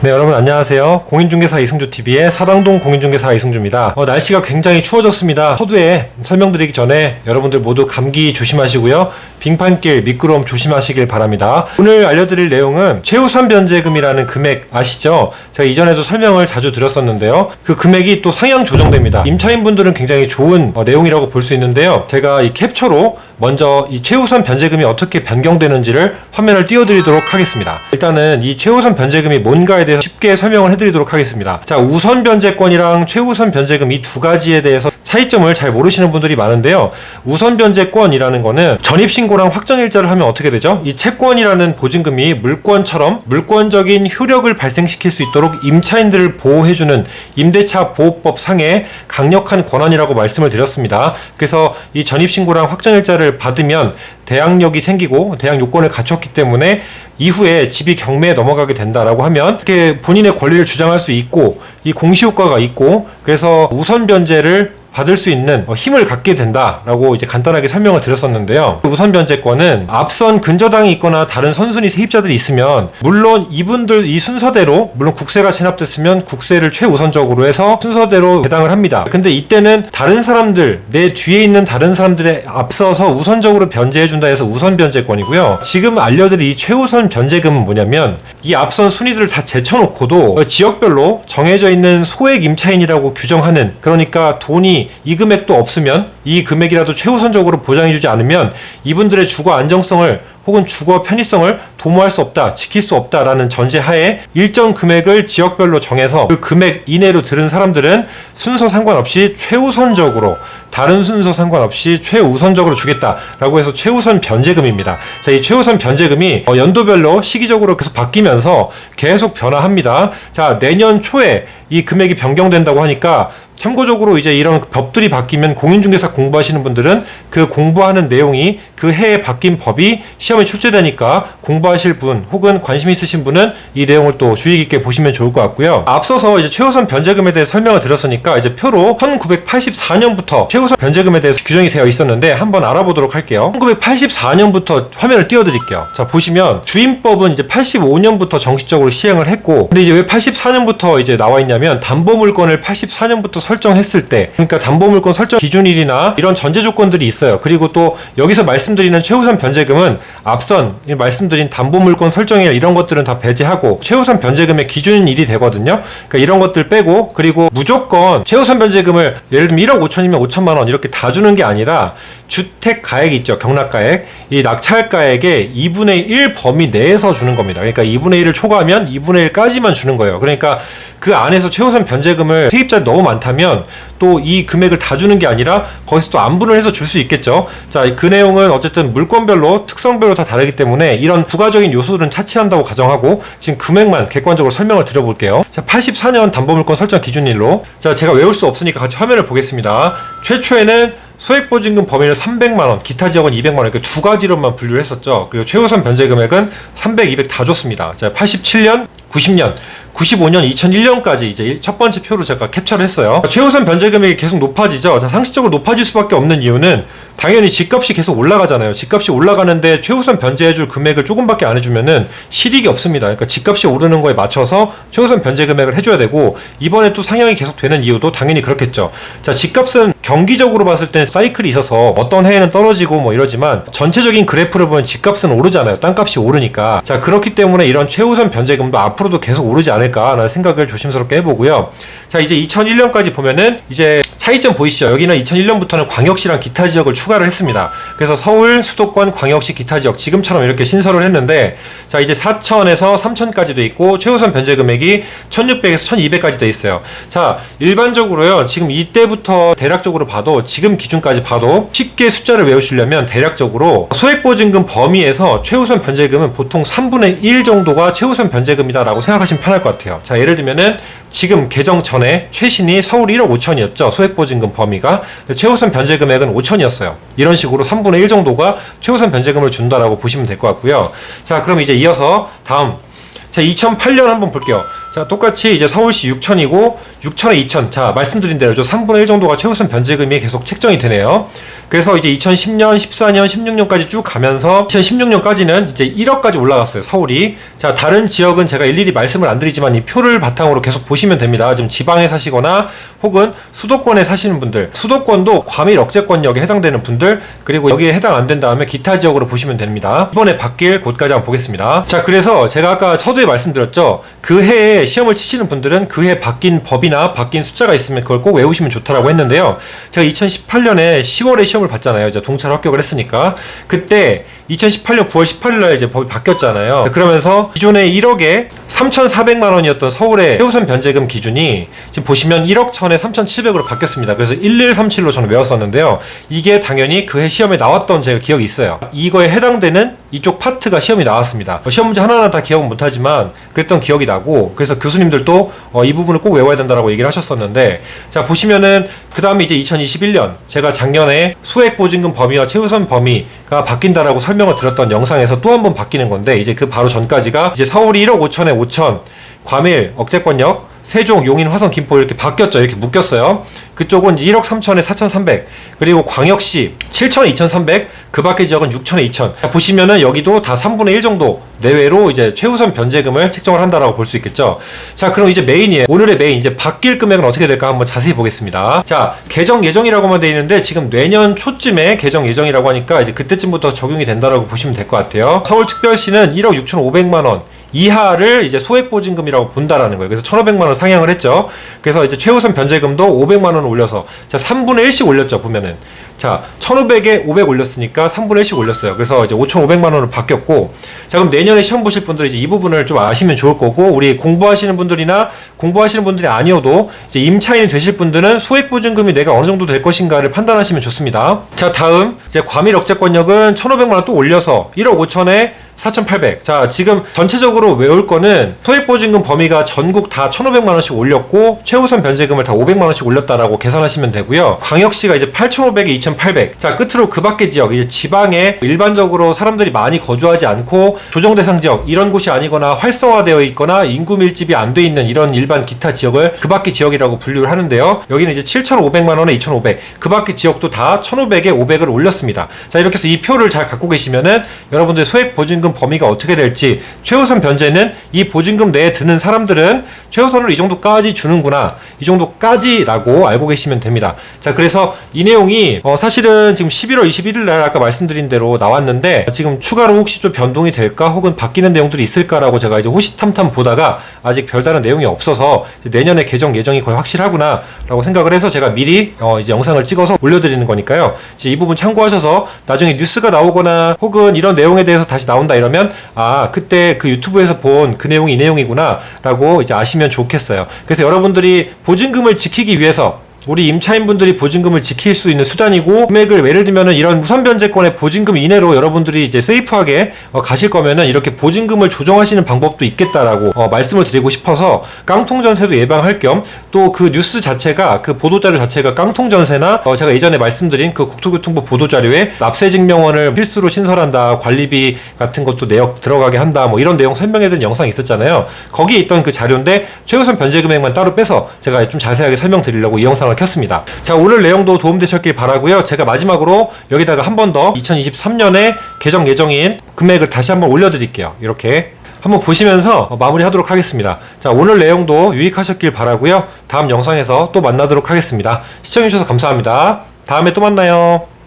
네, 여러분 안녕하세요. 공인중개사 이승주TV의 사당동 공인중개사 이승주입니다. 어, 날씨가 굉장히 추워졌습니다. 서두에 설명드리기 전에 여러분들 모두 감기 조심하시고요. 빙판길, 미끄러움 조심하시길 바랍니다. 오늘 알려드릴 내용은 최우선 변제금이라는 금액 아시죠? 제가 이전에도 설명을 자주 드렸었는데요. 그 금액이 또 상향 조정됩니다. 임차인분들은 굉장히 좋은 어, 내용이라고 볼 수 있는데요. 제가 이 캡처로 먼저 이 최우선 변제금이 어떻게 변경되는지를 화면을 띄워드리도록 하겠습니다. 일단은 이 최우선 변제금이 뭔가에 대해서 쉽게 설명을 해드리도록 하겠습니다. 자, 우선 변제권이랑 최우선 변제금 이 두 가지에 대해서 차이점을 잘 모르시는 분들이 많은데요. 우선 변제권이라는 거는 전입 신고랑 확정 일자를 하면 어떻게 되죠? 이 채권이라는 보증금이 물권처럼 물권적인 효력을 발생시킬 수 있도록 임차인들을 보호해주는 임대차 보호법 상의 강력한 권한이라고 말씀을 드렸습니다. 그래서 이 전입 신고랑 확정 일자를 받으면 대항력이 생기고 대항 요건을 갖췄기 때문에 이후에 집이 경매에 넘어가게 된다라고 하면 이렇게 본인의 권리를 주장할 수 있고 이 공시 효과가 있고 그래서 우선 변제를 받을 수 있는 어, 힘을 갖게 된다라고 이제 간단하게 설명을 드렸었는데요. 우선 변제권은 앞선 근저당이 있거나 다른 선순위 세입자들이 있으면 물론 이분들 이 순서대로 물론 국세가 체납됐으면 국세를 최우선적으로 해서 순서대로 배당을 합니다. 근데 이때는 다른 사람들 내 뒤에 있는 다른 사람들에 앞서서 우선적으로 변제해 준다 해서 우선 변제권이고요. 지금 알려드릴 이 최우선 변제금은 뭐냐면 이 앞선 순위들을 다 제쳐놓고도 어, 지역별로 정해져 있는 소액 임차인이라고 규정하는 그러니까 돈이 이 금액도 없으면 이 금액이라도 최우선적으로 보장해주지 않으면 이분들의 주거 안정성을 혹은 주거 편의성을 도모할 수 없다, 지킬 수 없다라는 전제하에 일정 금액을 지역별로 정해서 그 금액 이내로 들은 사람들은 순서 상관없이 최우선적으로 다른 순서 상관없이 최우선적으로 주겠다라고 해서 최우선 변제금입니다. 자, 이 최우선 변제금이 어, 연도별로 시기적으로 계속 바뀌면서 계속 변화합니다. 자, 내년 초에 이 금액이 변경된다고 하니까 참고적으로 이제 이런 법들이 바뀌면 공인중개사 공부하시는 분들은 그 공부하는 내용이 그 해에 바뀐 법이 시험에 출제되니까 공부하실 분 혹은 관심 있으신 분은 이 내용을 또 주의 깊게 보시면 좋을 것 같고요. 앞서서 이제 최우선 변제금에 대해 설명을 드렸으니까 이제 표로 1984년부터 최우선 변제금에 대해서 규정이 되어 있었는데 한번 알아보도록 할게요. 1984년부터 화면을 띄워드릴게요. 자 보시면 주임법은 이제 85년부터 정식적으로 시행을 했고 근데 이제 왜 84년부터 이제 나와 있냐 면 담보물건을 84년부터 설정했을 때 그러니까 담보물건 설정 기준일이나 이런 전제 조건들이 있어요. 그리고 또 여기서 말씀드리는 최우선 변제금은 앞선 말씀드린 담보물건 설정일 이런 것들은 다 배제하고 최우선 변제금의 기준일이 되거든요. 그러니까 이런 것들 빼고 그리고 무조건 최우선 변제금을 예를 들면 1억 5천이면 5천만 원 이렇게 다 주는 게 아니라 주택 가액 있죠. 경락가액. 이 낙찰가액의 2분의 1 범위 내에서 주는 겁니다. 그러니까 2분의 1을 초과하면 2분의 1까지만 주는 거예요. 그러니까 그 안에서 최우선 변제금을 세입자 너무 많다면 또 이 금액을 다 주는 게 아니라 거기서 또 안분을 해서 줄 수 있겠죠. 자, 그 내용은 어쨌든 물건별로 특성별로 다 다르기 때문에 이런 부가적인 요소들은 차치한다고 가정하고 지금 금액만 객관적으로 설명을 드려볼게요. 자, 84년 담보물건 설정 기준일로 자, 제가 외울 수 없으니까 같이 화면을 보겠습니다. 최초에는 소액보증금 범위를 300만 원, 기타 지역은 200만 원 이렇게 두 가지로만 분류를 했었죠. 그리고 최우선 변제 금액은 300, 200 다 줬습니다. 자, 87년, 90년, 95년, 2001년까지 이제 첫 번째 표로 제가 캡처를 했어요. 최우선 변제 금액이 계속 높아지죠. 자, 상식적으로 높아질 수밖에 없는 이유는 당연히 집값이 계속 올라가잖아요. 집값이 올라가는데 최우선 변제해줄 금액을 조금밖에 안 해주면은 실익이 없습니다. 그러니까 집값이 오르는 거에 맞춰서 최우선 변제 금액을 해줘야 되고 이번에 또 상향이 계속 되는 이유도 당연히 그렇겠죠. 자, 집값은 경기적으로 봤을 때 사이클이 있어서 어떤 해에는 떨어지고 뭐 이러지만 전체적인 그래프를 보면 집값은 오르잖아요. 땅값이 오르니까. 자, 그렇기 때문에 이런 최우선 변제금도 앞으로도 계속 오르지 않을까라는 생각을 조심스럽게 해보고요. 자, 이제 2001년까지 보면은 이제 차이점 보이시죠? 여기는 2001년부터는 광역시랑 기타 지역을 추가를 했습니다. 그래서 서울, 수도권, 광역시, 기타 지역 지금처럼 이렇게 신설을 했는데 자 이제 4천에서 3천까지 돼 있고 최우선 변제 금액이 1,600에서 1,200까지 돼 있어요. 자 일반적으로요 지금 이때부터 대략적으로 봐도 지금 기준까지 봐도 쉽게 숫자를 외우시려면 대략적으로 소액보증금 범위에서 최우선 변제금은 보통 3분의 1 정도가 최우선 변제금이다라고 생각하시면 편할 것 같아요. 자 예를 들면은 지금 개정 전에 최신이 서울 1억 5천이었죠. 소액 보증금 범위가. 최우선 변제 금액은 5천이었어요. 이런 식으로 3분의 1 정도가 최우선 변제금을 준다라고 보시면 될 것 같고요. 자, 그럼 이제 이어서 다음 자, 2008년 한번 볼게요. 자, 똑같이 이제 서울시 6천이고 6천에 2천. 자, 말씀드린 대로 저 3분의 1 정도가 최우선 변제금이 계속 책정이 되네요. 그래서 이제 2010년, 14년, 16년까지 쭉 가면서 2016년까지는 이제 1억까지 올라갔어요. 서울이. 자, 다른 지역은 제가 일일이 말씀을 안 드리지만 이 표를 바탕으로 계속 보시면 됩니다. 지금 지방에 사시거나 혹은 수도권에 사시는 분들, 수도권도 과밀 억제권역에 해당되는 분들, 그리고 여기에 해당 안 된 다음에 기타 지역으로 보시면 됩니다. 이번에 바뀔 곳까지 한번 보겠습니다. 자, 그래서 제가 아까 서두에 말씀드렸죠. 그 해에 시험을 치시는 분들은 그해 바뀐 법이나 바뀐 숫자가 있으면 그걸 꼭 외우시면 좋다라고 했는데요. 제가 2018년에 10월에 시험을 봤잖아요. 이제 동차로 합격을 했으니까. 그때 2018년 9월 18일 날 이제 법이 바뀌었잖아요. 그러면서 기존에 1억에 3,400만 원이었던 서울의 최우선 변제금 기준이 지금 보시면 1억 천에 3,700으로 바뀌었습니다. 그래서 1137로 저는 외웠었는데요. 이게 당연히 그 해 시험에 나왔던 제가 기억이 있어요. 이거에 해당되는 이쪽 파트가 시험이 나왔습니다. 어, 시험 문제 하나하나 다 기억은 못하지만 그랬던 기억이 나고 그래서 교수님들도 어, 이 부분을 꼭 외워야 된다라고 얘기를 하셨었는데 자 보시면은 그 다음에 이제 2021년 제가 작년에 소액 보증금 범위와 최우선 범위가 바뀐다라고 설명 을 드렸던 영상에서 또 한 번 바뀌는 건데 이제 그 바로 전까지가 이제 서울이 1억 5천에 5천 과밀 억제권역 세종, 용인, 화성, 김포 이렇게 바뀌었죠. 이렇게 묶였어요. 그쪽은 이제 1억 3천에 4,300. 그리고 광역시 7천에 2,300. 그 밖의 지역은 6천에 2천. 보시면은 여기도 다 3분의 1 정도 내외로 이제 최우선 변제금을 책정을 한다라고 볼 수 있겠죠. 자, 그럼 이제 메인이에요. 오늘의 메인 이제 바뀔 금액은 어떻게 될까 한번 자세히 보겠습니다. 자, 개정 예정이라고만 돼 있는데 지금 내년 초쯤에 개정 예정이라고 하니까 이제 그때쯤부터 적용이 된다라고 보시면 될 것 같아요. 서울특별시는 1억 6천5백만 원 이하를 이제 소액 보증금이라고 본다라는 거예요. 그래서 1,500만 원 상향을 했죠. 그래서 이제 최우선 변제금도 500만 원을 올려서 자 3분의 1씩 올렸죠 보면은 자 1,500에 500 올렸으니까 3분의 1씩 올렸어요. 그래서 이제 5,500만 원을 바뀌었고 자 그럼 내년에 시험 보실 분들 이제 이 부분을 좀 아시면 좋을 거고 우리 공부하시는 분들이나 공부하시는 분들이 아니어도 이제 임차인이 되실 분들은 소액 보증금이 내가 어느 정도 될 것인가를 판단하시면 좋습니다. 자 다음 이제 과밀 억제권역은 1,500만 원 또 올려서 1억 5천에 4,800. 자, 지금 전체적으로 외울 거는 소액보증금 범위가 전국 다 1,500만 원씩 올렸고 최우선 변제금을 다 500만 원씩 올렸다라고 계산하시면 되고요. 광역시가 이제 8,500에 2,800. 자, 끝으로 그 밖의 지역 이제 지방에 일반적으로 사람들이 많이 거주하지 않고 조정 대상 지역 이런 곳이 아니거나 활성화되어 있거나 인구 밀집이 안 돼 있는 이런 일반 기타 지역을 그 밖의 지역이라고 분류를 하는데요. 여기는 이제 7,500만 원에 2,500. 그 밖의 지역도 다 1,500에 500을 올렸습니다. 자, 이렇게 해서 이 표를 잘 갖고 계시면은 여러분들 소액 보증금 범위가 어떻게 될지 최우선 변제는 이 보증금 내에 드는 사람들은 최우선을 이 정도까지 주는구나 이 정도까지라고 알고 계시면 됩니다. 자 그래서 이 내용이 어, 사실은 지금 11월 21일 날 아까 말씀드린 대로 나왔는데 지금 추가로 혹시 좀 변동이 될까 혹은 바뀌는 내용들이 있을까라고 제가 이제 호시탐탐 보다가 아직 별다른 내용이 없어서 내년에 개정 예정이 거의 확실하구나 라고 생각을 해서 제가 미리 어, 이제 영상을 찍어서 올려드리는 거니까요. 이제 이 부분 참고하셔서 나중에 뉴스가 나오거나 혹은 이런 내용에 대해서 다시 나온다 이러면 아 그때 그 유튜브에서 본 그 내용이 이 내용이구나라고 이제 아시면 좋겠어요. 그래서 여러분들이 보증금을 지키기 위해서 우리 임차인분들이 보증금을 지킬 수 있는 수단이고 금액을 예를 들면은 이런 무선 변제권의 보증금 이내로 여러분들이 이제 세이프하게 어, 가실 거면은 이렇게 보증금을 조정하시는 방법도 있겠다라고 어, 말씀을 드리고 싶어서 깡통 전세도 예방할 겸 또 그 뉴스 자체가 그 보도 자료 자체가 깡통 전세나 어, 제가 예전에 말씀드린 그 국토교통부 보도 자료에 납세 증명원을 필수로 신설한다 관리비 같은 것도 내역 들어가게 한다 뭐 이런 내용 설명해드린 영상이 있었잖아요. 거기에 있던 그 자료인데 최우선 변제 금액만 따로 빼서 제가 좀 자세하게 설명드리려고 이 영상을 켰습니다. 자, 오늘 내용도 도움되셨길 바라고요. 제가 마지막으로 여기다가 한 번 더 2023년에 개정 예정인 금액을 다시 한번 올려드릴게요. 이렇게 한번 보시면서 마무리하도록 하겠습니다. 자, 오늘 내용도 유익하셨길 바라고요. 다음 영상에서 또 만나도록 하겠습니다. 시청해주셔서 감사합니다. 다음에 또 만나요.